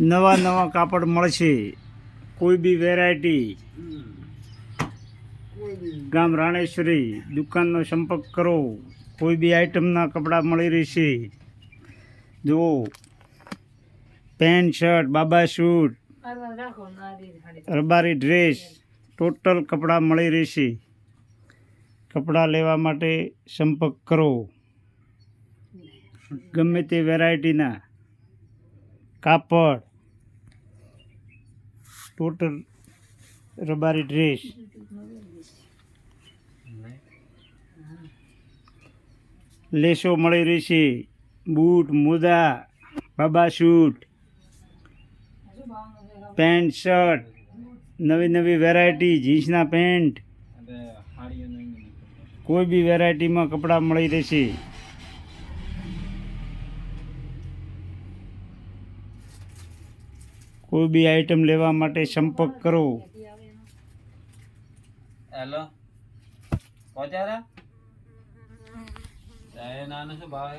નવા નવા કાપડ મળશે કોઈ બી વેરાયટી ગામ રાણેશ્વરી, દુકાનનો સંપર્ક કરો. કોઈ બી આઈટમના કપડાં મળી રહેશે. જુઓ. પેન્ટ શર્ટ બાબા શૂટ રબારી ડ્રેસ ટોટલ કપડાં મળી રહેશે. કપડાં લેવા માટે સંપર્ક કરો. ગમે તે વેરાયટીના કાપડ ટોટલ રબારી ડ્રેસ. લેસો મળી રહેશે. બૂટ મુદા બાબા શૂટ પેન્ટ શર્ટ નવી નવી વેરાયટી જીન્સના પેન્ટ. કોઈ બી વેરાયટીમાં કપડાં મળી રહેશે. કોઈ બી આઈટમ લેવા માટે સંપર્ક કરો. હેલો પહોંચ્યા નાનો શું ભાવ